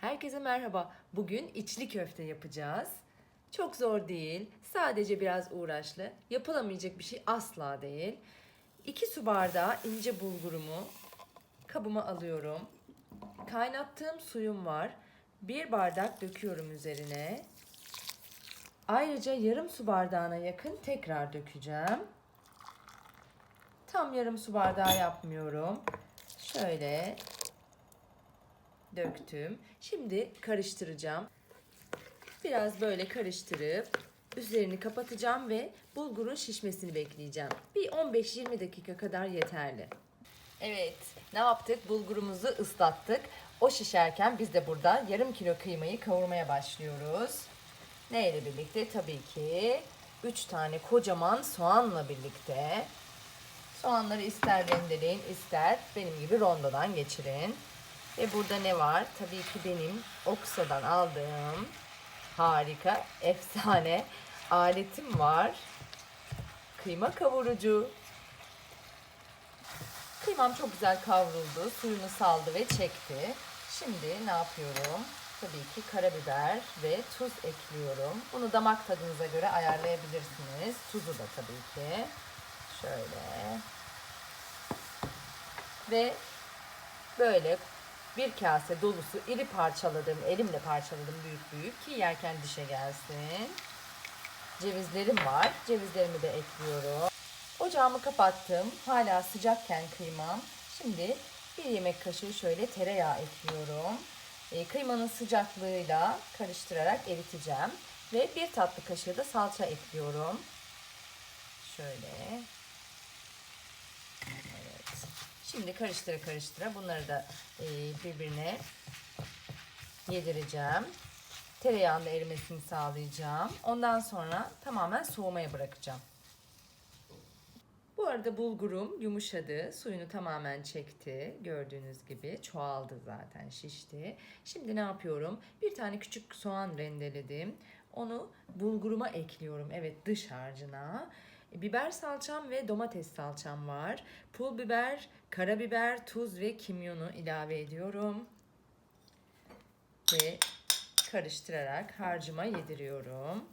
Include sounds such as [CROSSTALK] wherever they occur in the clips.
Herkese merhaba. Bugün içli köfte yapacağız. Çok zor değil. Sadece biraz uğraşlı. Yapılamayacak bir şey asla değil. 2 su bardağı ince bulgurumu kabıma alıyorum. Kaynattığım suyum var. Bir bardak döküyorum üzerine. Ayrıca yarım su bardağına yakın tekrar dökeceğim. Tam yarım su bardağı yapmıyorum. Şöyle döktüm. Şimdi karıştıracağım. Biraz böyle karıştırıp üzerini kapatacağım ve bulgurun şişmesini bekleyeceğim. Bir 15-20 dakika kadar yeterli. Evet, ne yaptık? Bulgurumuzu ıslattık. O şişerken biz de burada yarım kilo kıymayı kavurmaya başlıyoruz. Ne ile birlikte? Tabii ki 3 tane kocaman soğanla birlikte. Soğanları ister rendeleyin ister benim gibi rondodan geçirin. Ve burada ne var? Tabii ki benim Oksa'dan aldığım harika, efsane aletim var. Kıyma kavurucu. Kıymam çok güzel kavruldu. Suyunu saldı ve çekti. Şimdi ne yapıyorum? Tabii ki karabiber ve tuz ekliyorum. Bunu damak tadınıza göre ayarlayabilirsiniz. Tuzu da tabii ki. Şöyle. Ve böyle bir kase dolusu iri parçaladım, elimle parçaladım büyük büyük ki yerken dişe gelsin. Cevizlerim var. Cevizlerimi de ekliyorum. Ocağımı kapattım. Hala sıcakken kıymam. Şimdi bir yemek kaşığı şöyle tereyağı ekliyorum. E, kıymanın sıcaklığıyla karıştırarak eriteceğim. Ve bir tatlı kaşığı da salça ekliyorum. Şöyle. Evet. Şimdi karıştıra karıştıra bunları da e, birbirine yedireceğim. Tereyağının da erimesini sağlayacağım. Ondan sonra tamamen soğumaya bırakacağım. Bu arada bulgurum yumuşadı. Suyunu tamamen çekti. Gördüğünüz gibi çoğaldı zaten şişti. Şimdi ne yapıyorum? Bir tane küçük soğan rendeledim. Onu bulguruma ekliyorum. Evet dış harcına. Biber salçam ve domates salçam var. Pul biber, karabiber, tuz ve kimyonu ilave ediyorum. Ve karıştırarak harcıma yediriyorum.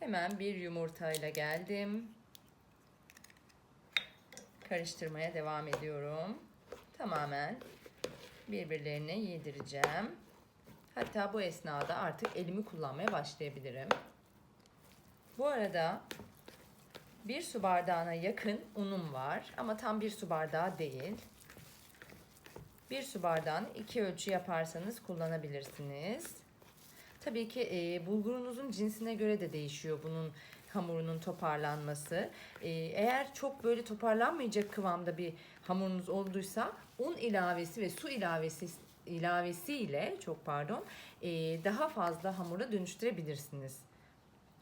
Hemen bir yumurtayla geldim. Karıştırmaya devam ediyorum. Tamamen birbirlerine yedireceğim. Hatta bu esnada artık elimi kullanmaya başlayabilirim. Bu arada bir su bardağına yakın unum var ama tam bir su bardağı değil. Bir su bardağını iki ölçü yaparsanız kullanabilirsiniz. Tabii ki e, bulgurunuzun cinsine göre de değişiyor bunun hamurunun toparlanması. E, eğer çok böyle toparlanmayacak kıvamda bir hamurunuz olduysa un ilavesi ve su ilavesi ilavesiyle çok pardon e, daha fazla hamura dönüştürebilirsiniz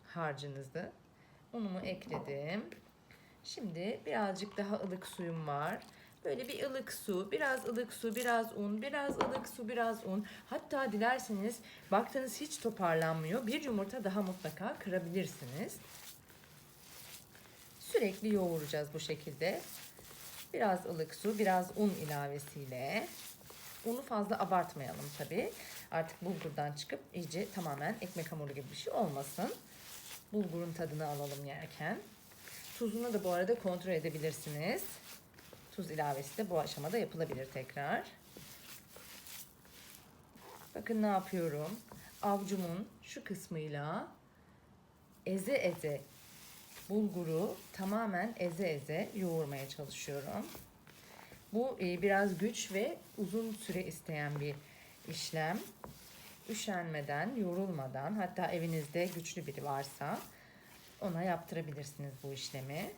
harcınızı. Unumu ekledim. Şimdi birazcık daha ılık suyum var. Böyle bir ılık su, biraz ılık su, biraz un, biraz ılık su, biraz un. Hatta dilerseniz baktınız hiç toparlanmıyor. Bir yumurta daha mutlaka kırabilirsiniz. Sürekli yoğuracağız bu şekilde. Biraz ılık su, biraz un ilavesiyle. Unu fazla abartmayalım tabii. Artık bulgurdan çıkıp iyice tamamen ekmek hamuru gibi bir şey olmasın. Bulgurun tadını alalım yerken. Tuzunu da bu arada kontrol edebilirsiniz. Tuz ilavesi de bu aşamada yapılabilir tekrar. Bakın ne yapıyorum. Avcumun şu kısmıyla eze eze bulguru tamamen eze eze yoğurmaya çalışıyorum. Bu e, biraz güç ve uzun süre isteyen bir işlem. Üşenmeden, yorulmadan hatta evinizde güçlü biri varsa ona yaptırabilirsiniz bu işlemi.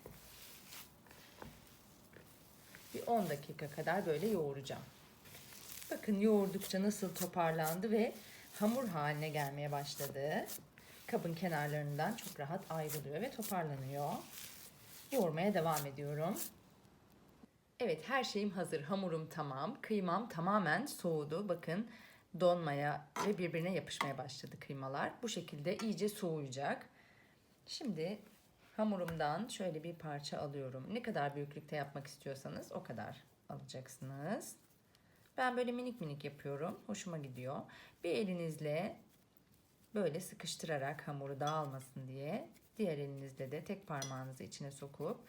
Bir 10 dakika kadar böyle yoğuracağım. Bakın yoğurdukça nasıl toparlandı ve hamur haline gelmeye başladı. Kabın kenarlarından çok rahat ayrılıyor ve toparlanıyor. Yoğurmaya devam ediyorum. Evet her şeyim hazır. Hamurum tamam. Kıymam tamamen soğudu. Bakın donmaya ve birbirine yapışmaya başladı kıymalar. Bu şekilde iyice soğuyacak. Şimdi hamurumdan şöyle bir parça alıyorum. Ne kadar büyüklükte yapmak istiyorsanız o kadar alacaksınız. Ben böyle minik minik yapıyorum. Hoşuma gidiyor. Bir elinizle böyle sıkıştırarak hamuru dağılmasın diye diğer elinizle de tek parmağınızı içine sokup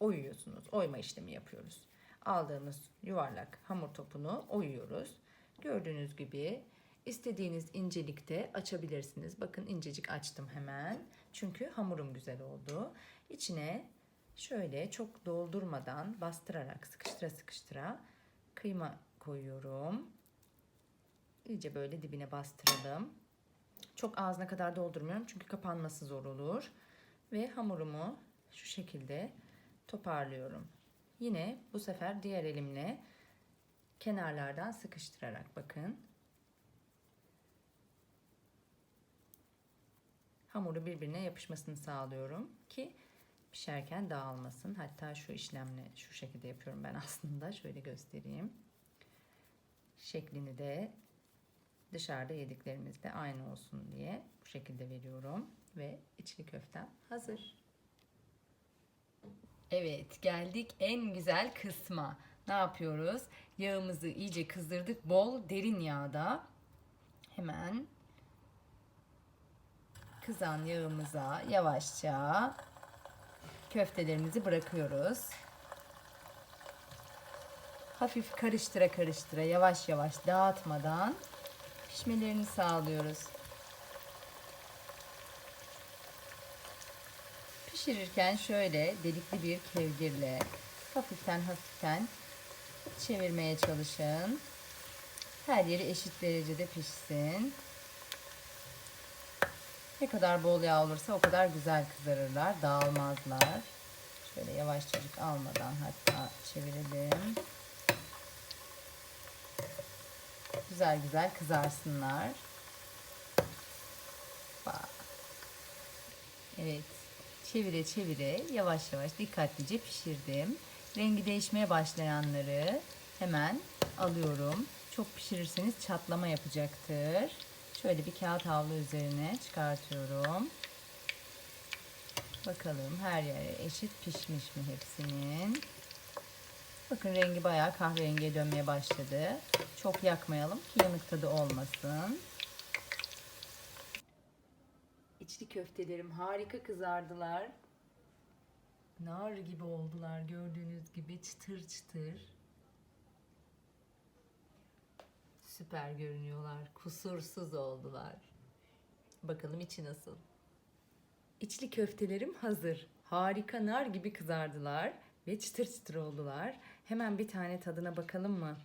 oyuyorsunuz. Oyma işlemi yapıyoruz. Aldığımız yuvarlak hamur topunu oyuyoruz. Gördüğünüz gibi istediğiniz incelikte açabilirsiniz. Bakın incecik açtım hemen. Çünkü hamurum güzel oldu. İçine şöyle çok doldurmadan bastırarak sıkıştıra sıkıştıra kıyma koyuyorum. İyice böyle dibine bastıralım. Çok ağzına kadar doldurmuyorum çünkü kapanması zor olur. Ve hamurumu şu şekilde toparlıyorum. Yine bu sefer diğer elimle kenarlardan sıkıştırarak bakın. Hamuru birbirine yapışmasını sağlıyorum ki pişerken dağılmasın. Hatta şu işlemle şu şekilde yapıyorum ben [LAUGHS] aslında. Şöyle göstereyim. Şeklini de dışarıda yediklerimizde aynı olsun diye bu şekilde veriyorum ve içli köftem hazır. Evet, geldik en güzel kısma. Ne yapıyoruz? Yağımızı iyice kızdırdık. Bol derin yağda hemen kızan yağımıza yavaşça köftelerimizi bırakıyoruz. Hafif karıştıra karıştıra yavaş yavaş dağıtmadan pişmelerini sağlıyoruz. Pişirirken şöyle delikli bir kevgirle hafiften hafiften çevirmeye çalışın. Her yeri eşit derecede pişsin. Ne kadar bol yağ olursa o kadar güzel kızarırlar, dağılmazlar. Şöyle yavaşçacık almadan hatta çevirelim. Güzel güzel kızarsınlar. Evet. Çevire çevire yavaş yavaş dikkatlice pişirdim. Rengi değişmeye başlayanları hemen alıyorum. Çok pişirirseniz çatlama yapacaktır. Şöyle bir kağıt havlu üzerine çıkartıyorum. Bakalım her yere eşit pişmiş mi hepsinin. Bakın rengi bayağı kahverengiye dönmeye başladı. Çok yakmayalım ki yanık tadı olmasın. İçli köftelerim harika kızardılar. Nar gibi oldular gördüğünüz gibi çıtır çıtır. Süper görünüyorlar. Kusursuz oldular. Bakalım içi nasıl? İçli köftelerim hazır. Harika nar gibi kızardılar ve çıtır çıtır oldular. Hemen bir tane tadına bakalım mı?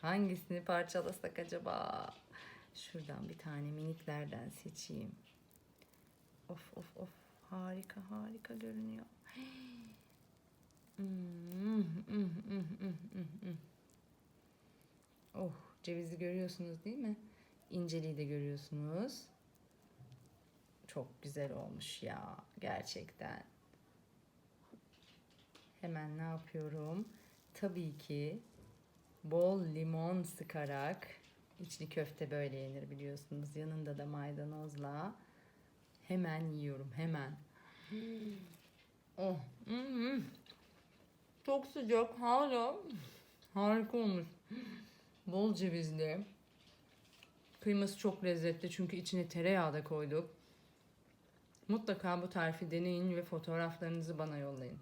Hangisini parçalasak acaba? Şuradan bir tane miniklerden seçeyim. Of of of harika harika görünüyor. Hmm, mm, mm, mm, mm, mm, mm. Oh cevizi görüyorsunuz değil mi? İnceliği de görüyorsunuz. Çok güzel olmuş ya gerçekten. Hemen ne yapıyorum? Tabii ki bol limon sıkarak içli köfte böyle yenir biliyorsunuz. Yanında da maydanozla hemen yiyorum hemen. Oh. hmm. Çok sıcak hala. Harika olmuş. Bol cevizli. Kıyması çok lezzetli çünkü içine tereyağı da koyduk. Mutlaka bu tarifi deneyin ve fotoğraflarınızı bana yollayın.